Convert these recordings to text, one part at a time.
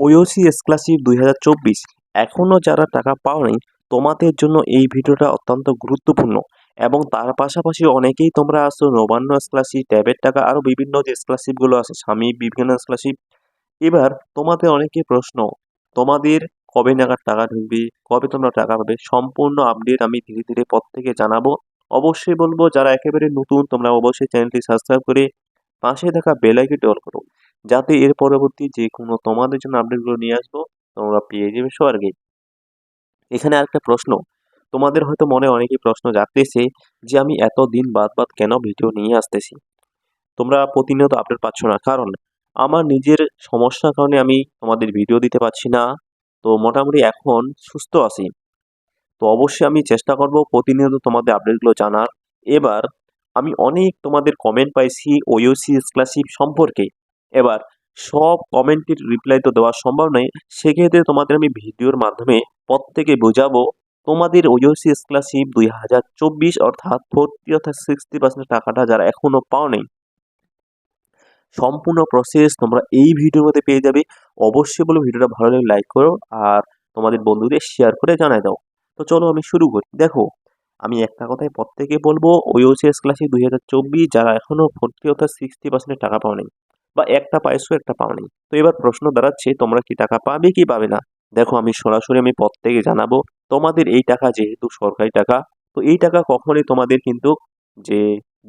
ওইওসি scholarship দুই হাজার চব্বিশ। এখনও যারা টাকা পাওনি, তোমাদের জন্য এই ভিডিওটা অত্যন্ত গুরুত্বপূর্ণ এবং তার পাশাপাশি অনেকেই তোমরা আসো নবান্ন স্কলারশিপ ট্যাবের টাকা আরও বিভিন্ন যে স্কলারশিপগুলো আছে, স্বামী বিভিন্ন স্কলারশিপ এবার তোমাদের অনেকেই প্রশ্ন, তোমাদের কবে নাগাদ টাকা ঢুকবে, কবে তোমরা টাকা পাবে, সম্পূর্ণ আপডেট আমি ধীরে ধীরে প্রত্যেকে জানাব। অবশ্যই বলব, যারা একেবারে নতুন, তোমরা অবশ্যই চ্যানেলটি সাবস্ক্রাইব করে পাশে থাকা বেল আইকনটি অল করো। যাতে এর পরবর্তী যে কোনো তোমাদের জন্য আপডেটগুলো নিয়ে আসব, তোমরা পেয়ে যাবে সবার আগে এখানে আরেকটা প্রশ্ন। তোমাদের হয়তো মনে অনেকেই প্রশ্ন জাগতেছে যে আমি এত দিন বাদ বাদ কেন ভিডিও নিয়ে আসতেছি? তোমরা প্রতিনিয়ত আপডেট পাচ্ছ না। কারণ আমার নিজের সমস্যার কারণে আমি তোমাদের ভিডিও দিতে পারছি না। তো মোটামুটি এখন সুস্থ আছি। তো অবশ্যই আমি চেষ্টা করব প্রতিনিয়ত তোমাদের আপডেটগুলো জানার। এবার আমি অনেক তোমাদের কমেন্ট পাইছি ওইওসি স্কলারশিপ সম্পর্কে। এবার সব কমেন্টের রিপ্লাই তো দেওয়া সম্ভব নয়, সেক্ষেত্রে তোমাদের আমি ভিডিওর মাধ্যমে প্রত্যেকে বোঝাবো তোমাদের ওইওসি স্কলারশিপ দুই হাজার চব্বিশ অর্থাৎ ফোরটি অর্থাৎ সিক্সটি পার্সেন্ট টাকাটা যারা এখনও পাওনি সম্পূর্ণ প্রসেস তোমরা এই ভিডিওর মধ্যে পেয়ে যাবে। অবশ্যই বলো ভিডিওটা ভালো লাগলে লাইক করো আর তোমাদের বন্ধুদের শেয়ার করে জানাই দাও। তো চলো আমি শুরু করি। দেখো, আমি একটা কথাই প্রত্যেকে বলব ওইওসিএস ক্লাসে দুই হাজার চব্বিশ যারা এখনও ফোরটি অর্থাৎ সিক্সটি পার্সেন্ট টাকা পাওনি বা একটা পাইছো একটা পাওনি তো এবার প্রশ্ন দাঁড়াচ্ছে, তোমরা কি টাকা পাবে কি পাবে না? দেখো, আমি সরাসরি আমি প্রত্যেকে জানাব, তোমাদের এই টাকা যেহেতু সরকারি টাকা, তো এই টাকা কখনোই তোমাদের কিন্তু যে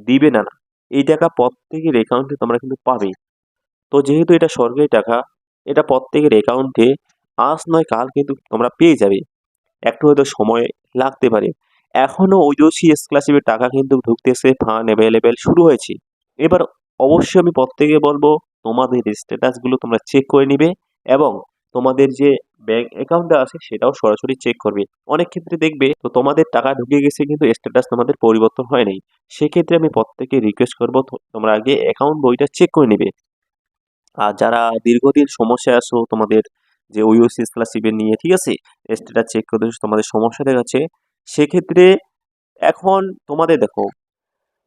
দিবে না না। এই টাকা প্রত্যেকের অ্যাকাউন্টে তোমরা কিন্তু পাবে তো যেহেতু এটা সরকারি টাকা, এটা প্রত্যেকের অ্যাকাউন্টে আজ নয়, কাল কিন্তু তোমরা পেয়ে যাবে। একটু হয়তো সময় লাগতে পারে। এখনও ওইজসি স্কলারশিপের টাকা কিন্তু ঢুকতেছে ফান্ড অ্যাভেলেবেল শুরু হয়েছে। এবার অবশ্যই আমি প্রত্যেকে বলব, তোমাদের স্ট্যাটাসগুলো তোমরা চেক করে নিবে এবং তোমাদের যে ব্যাংক অ্যাকাউন্টটা আছে সেটাও সরাসরি চেক করবে। অনেক ক্ষেত্রে দেখবে তো তোমাদের টাকা ঢুকে গেছে কিন্তু স্ট্যাটাস তোমাদের পরিবর্তন হয় নাই। সেক্ষেত্রে আমি প্রত্যেকে রিকোয়েস্ট করব তোমরা আগে অ্যাকাউন্ট বইটা চেক করে নিবে। আর যারা দীর্ঘদিন সমস্যায় আসো তোমাদের যে ওইওসি স্কলারশিপের নিয়ে, ঠিক আছে? স্ট্যাটাস চেক করতে তোমাদের সমস্যা দেখাচ্ছে সেক্ষেত্রে এখন তোমাদের দেখো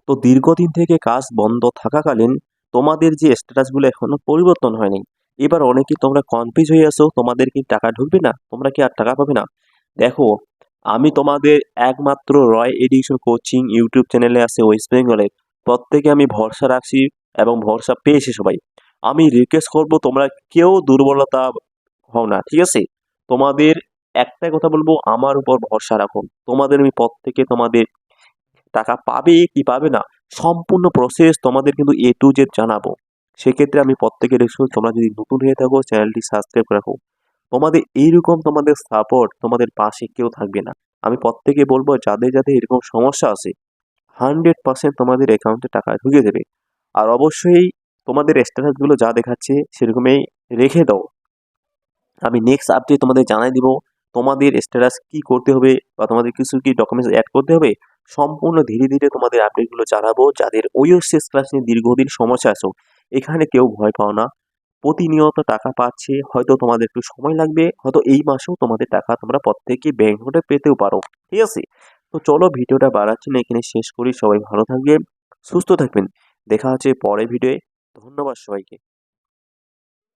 তো দীর্ঘদিন থেকে কাজ বন্ধ থাকাকালীন তোমাদের যে স্ট্যাটাসগুলো এখনও পরিবর্তন হয়নি, এবার অনেকে তোমরা কনফিউজ হয়ে আসো, তোমাদের কি টাকা ঢুকবে না? তোমরা কি আর টাকা পাবে না? দেখো, আমি তোমাদের একমাত্র রয় এডুকেশন কোচিং ইউটিউব চ্যানেলে আছে ওয়েস্ট বেঙ্গলে প্রত্যেকে আমি ভরসা রাখছি এবং ভরসা পেয়েছি সবাই। আমি রিকোয়েস্ট করব তোমরা কেউ দুর্বলতা হও না, ঠিক আছে? তোমাদের একটাই কথা বলব, আমার উপর ভরসা রাখো। তোমাদের আমি প্রত্যেকে তোমাদের টাকা পাবে কি পাবে না, সম্পূর্ণ প্রসেস তোমাদের কিন্তু এ টু জেড জানাব। সেক্ষেত্রে আমি প্রত্যেকের তোমরা যদি নতুন হয়ে থাকো, চ্যানেলটি সাবস্ক্রাইব রাখো। তোমাদের এইরকম তোমাদের সাপোর্ট তোমাদের পাশে কেউ থাকবে না। আমি প্রত্যেকে বলব, যাদের যাদের এরকম সমস্যা আছে হান্ড্রেড পার্সেন্ট তোমাদের অ্যাকাউন্টে টাকা ঢুকে দেবে। আর অবশ্যই তোমাদের স্ট্যাটাসগুলো যা দেখাচ্ছে, সেরকমই রেখে দাও। আমি নেক্সট আপডেট তোমাদের জানাই দিব, তোমাদের স্ট্যাটাস কি করতে হবে বা তোমাদের কিছু কি ডকুমেন্টস অ্যাড করতে হবে। সম্পূর্ণ ধীরে ধীরে তোমাদের আপডেটগুলো জানাব। যাদের ওইওসিএস ক্লাস নিয়ে দীর্ঘদিন সমস্যা আছো, এখানে কেউ ভয় পাও না। প্রতিনিয়ত টাকা পাচ্ছে, হয়তো তোমাদের একটু সময় লাগবে, হয়তো এই মাসেও তোমাদের টাকা তোমরা প্রত্যেকে ব্যাংক নোটে পেতেও পারো। ঠিক আছে? তো চলো ভিডিওটা বাড়াচ্ছি না, এখানে শেষ করি। সবাই ভালো থাকবে সুস্থ থাকবেন। দেখা হচ্ছে পরে ভিডিওয়ে ধন্যবাদ সবাইকে।